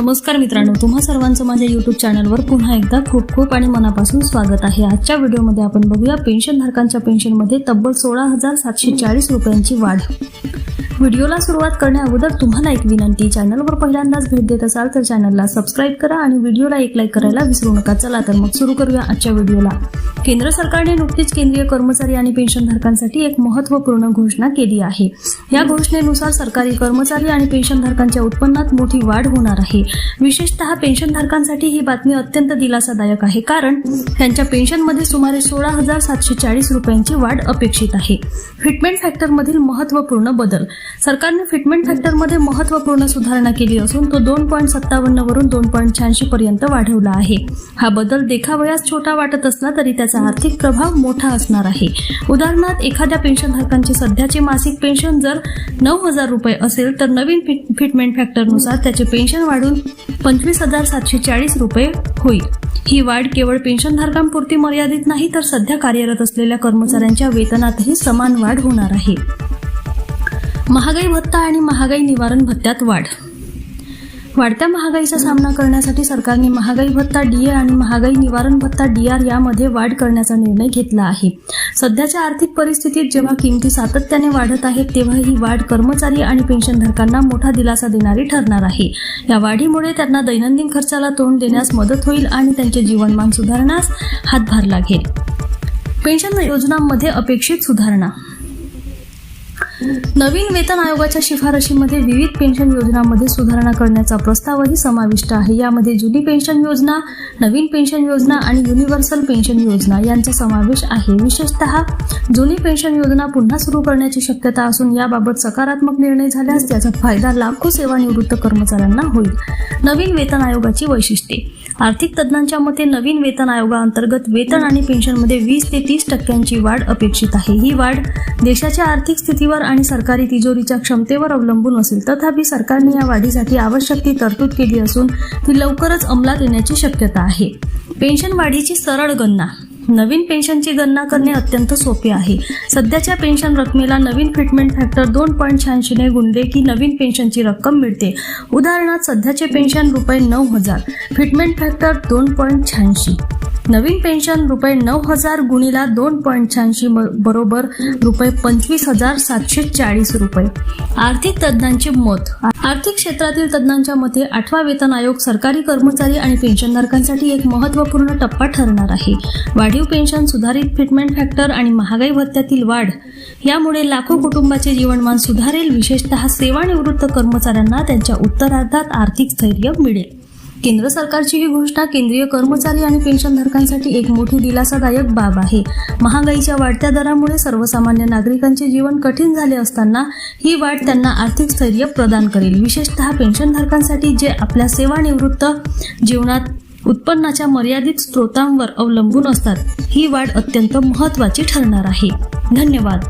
नमस्कार मित्रांनो तुम्हा सर्वांचं माझ्या युट्यूब चॅनलवर पुन्हा एकदा खूप खूप आणि मनापासून स्वागत आहे. आजच्या व्हिडिओमध्ये आपण बघूया पेन्शनधारकांच्या पेन्शनमध्ये तब्बल सोळा हजार सातशे चाळीस रुपयांची वाढ. व्हिडिओला सुरुवात करण्या अगोदर तुम्हाला एक विनंती चॅनलवर पहिल्यांदाच भेट देत असाल तर चॅनलला सबस्क्राईब करा आणि व्हिडिओला एक लाईक करायला विसरू नका. चला तर मग सुरू करूया आजच्या व्हिडिओला. केंद्र सरकारने नुकतीच केंद्रीय कर्मचारी आणि पेन्शनधारकांसाठी एक महत्त्वपूर्ण घोषणा केली आहे. या घोषणेनुसार सरकारी कर्मचारी आणि पेन्शनधारकांच्या उत्पन्नात मोठी वाढ होणार आहे. विशेषतः पेन्शनधारकांसाठी ही बातमी अत्यंत दिलासादायक आहे कारण त्यांच्या पेन्शनमध्ये सुमारे सोळा हजार सातशे चाळीस रुपयांची वाढ अपेक्षित आहे. फिटमेंट फॅक्टरमधील महत्त्वपूर्ण बदल. सरकारने फिटमेंट फॅक्टरमध्ये महत्त्वपूर्ण सुधारणा केली असून तो दोन पॉईंट सत्तावन्न वरून दोन पॉईंट शहाऐंशी पर्यंत वाढवला आहे. हा बदल देखावयास छोटा वाटत असला तरी त्याचा आर्थिक प्रभाव मोठा असणार आहे. उदाहरणार्थ एखाद्या पेन्शनधारकांची सध्याचे मासिक पेन्शन जर नऊ हजार रुपये असेल तर नवीन फिटमेंट फॅक्टरनुसार त्याचे पेन्शन वाढून पंचवीस हजार सातशे चाळीस रुपये होईल. ही वाढ केवळ पेन्शनधारकांपुरती मर्यादित नाही तर सध्या कार्यरत असलेल्या कर्मचाऱ्यांच्या वेतनातही समान वाढ होणार आहे. महागाई भत्ता आणि महागाई निवारण भत्त्यात वाढ. वाढत्या महागाईचा सामना करण्यासाठी सरकारने महागाई भत्ता डीए आणि महागाई निवारण भत्ता डी आर यामध्ये वाढ करण्याचा निर्णय घेतला आहे. सध्याच्या आर्थिक परिस्थितीत जेव्हा किमती सातत्याने वाढत आहेत तेव्हा ही वाढ कर्मचारी आणि पेन्शनधारकांना मोठा दिलासा देणारी ठरणार आहे. या वाढीमुळे त्यांना दैनंदिन खर्चाला तोंड देण्यास मदत होईल आणि त्यांचे जीवनमान सुधारण्यास हातभार लागेल. पेन्शन योजनांमध्ये अपेक्षित सुधारणा नवीन वेतन आयोगाच्या शिफारशीमध्ये विविध पेन्शन योजनांमध्ये सुधारणा करण्याचा प्रस्तावही समाविष्ट आहे. यामध्ये जुनी पेन्शन योजना नवीन पेन्शन योजना आणि युनिव्हर्सल पेन्शन योजना यांचा समावेश आहे. विशेषतः जुनी पेन्शन योजना पुन्हा सुरू करण्याची शक्यता असून याबाबत सकारात्मक निर्णय झाल्यास त्याचा फायदा लाखो सेवानिवृत्त कर्मचाऱ्यांना होईल. नवीन वेतन आयोगाची वैशिष्ट्ये. आर्थिक तज्ज्ञांच्या मते नवीन वेतन आयोगाअंतर्गत वेतन आणि पेन्शनमध्ये वीस ते तीस टक्क्यांची वाढ अपेक्षित आहे. ही वाढ देशाच्या आर्थिक स्थितीवर आणि सरकारी तिजोरीच्या क्षमतेवर अवलंबून असेल. तथापि सरकारने या वाढीसाठी आवश्यक ती तरतूद केली असून ती लवकरच अंमलात येण्याची शक्यता आहे. पेन्शन वाढीची सरळ गणना. नवीन पेन्शनची गणना करणे अत्यंत सोपे आहे. सध्याच्या पेन्शन रकमेला नवीन फिटमेंट फॅक्टर दोन पॉईंट शहाऐंशीने गुणले की नवीन पेन्शनची रक्कम मिळते. उदाहरणार्थ सध्याचे पेन्शन रुपये नऊ हजार. फिटमेंट फॅक्टर दोन पॉईंट शहाऐंशी. नवीन पेन्शन रुपये नऊ हजार गुणीला दोन पॉईंट शहाऐंशी बरोबर रुपये पंचवीस हजार सातशे चाळीस रुपये. आर्थिक तज्ज्ञांचे मत. आर्थिक क्षेत्रातील तज्ज्ञांच्या मते आठवा वेतन आयोग सरकारी कर्मचारी आणि पेन्शनधारकांसाठी एक महत्त्वपूर्ण टप्पा ठरणार आहे. वाढीव पेन्शन सुधारित फिटमेंट फॅक्टर आणि महागाई भत्त्यातील वाढ यामुळे लाखो कुटुंबाचे जीवनमान सुधारेल. विशेषतः सेवानिवृत्त कर्मचाऱ्यांना त्यांच्या उत्तरार्धात आर्थिक स्थैर्य मिळेल. केंद्र सरकारची ही घोषणा केंद्रीय कर्मचारी आणि पेन्शनधारकांसाठी एक मोठी दिलासादायक बाब आहे. महागाईच्या वाढत्या दरामुळे सर्वसामान्य नागरिकांचे जीवन कठीण झाले असताना ही वाढ त्यांना आर्थिक स्थैर्य प्रदान करेल. विशेषतः पेन्शनधारकांसाठी जे आपल्या सेवानिवृत्त जीवनात उत्पन्नाच्या मर्यादित स्रोतांवर अवलंबून असतात ही वाढ अत्यंत महत्त्वाची ठरणार आहे. धन्यवाद.